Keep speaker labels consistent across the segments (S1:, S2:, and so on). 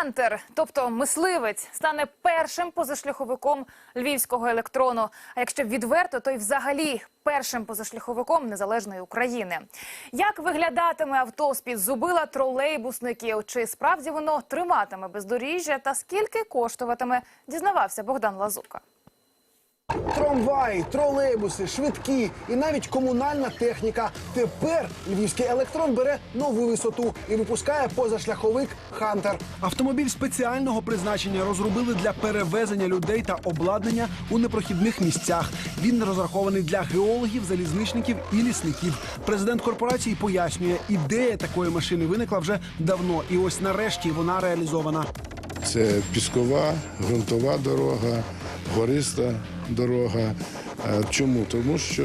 S1: Хантер, тобто мисливець, стане першим позашляховиком львівського електрону. А якщо відверто, то й взагалі першим позашляховиком незалежної України. Як виглядатиме авто з під зубила тролейбусників? Чи справді воно триматиме бездоріжжя? Та скільки коштуватиме? Дізнавався Богдан Лазука.
S2: Трамваї, тролейбуси, швидкі і навіть комунальна техніка. Тепер львівський електрон бере нову висоту і випускає позашляховик Хантер. Автомобіль спеціального призначення розробили для перевезення людей та обладнання у непрохідних місцях. Він розрахований для геологів, залізничників і лісників. Президент корпорації пояснює, ідея такої машини виникла вже давно, і ось нарешті вона реалізована.
S3: Це піскова, ґрунтова дорога, гориста дорога. Е, Чому? Тому що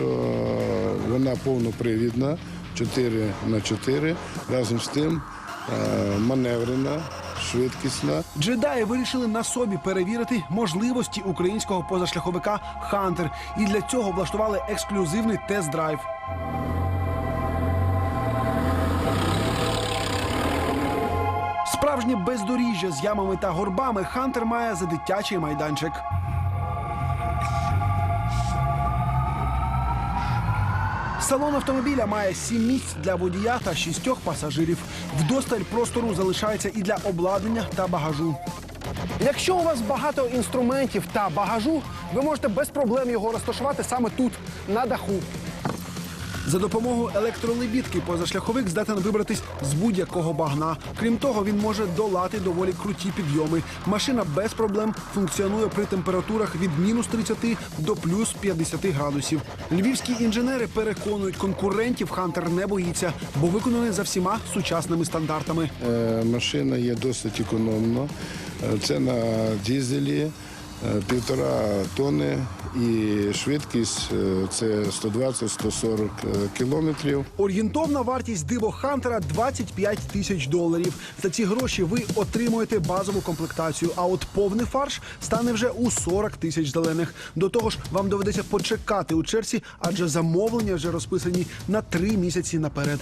S3: вона повнопривідна, 4 на 4 разом з тим е, маневрена, швидкісна.
S2: Джедаї вирішили на собі перевірити можливості українського позашляховика Хантер, і для цього влаштували ексклюзивний тест-драйв. Справжнє бездоріжжя з ямами та горбами Хантер має за дитячий майданчик. Салон автомобіля має сім місць для водія та шістьох пасажирів. Вдосталь простору залишається і для обладнання та багажу. Якщо у вас багато інструментів та багажу, ви можете без проблем його розташувати саме тут, на даху. За допомогою електролебідки позашляховик здатен вибратись з будь-якого багна. Крім того, він може долати доволі круті підйоми. Машина без проблем функціонує при температурах від мінус 30 до плюс 50 градусів. Львівські інженери переконують, конкурентів Хантер не боїться, бо виконаний за всіма сучасними стандартами.
S3: Е, Машина є досить економна. Е, Це на дізелі. Е, Півтора тони і швидкість е, це 120-140 кілометрів.
S2: Орієнтовна вартість диво Хантера 25 тисяч доларів. За ці гроші ви отримуєте базову комплектацію. А от повний фарш стане вже у 40 тисяч зелених. До того ж, вам доведеться почекати у черзі, адже замовлення вже розписані на три місяці наперед.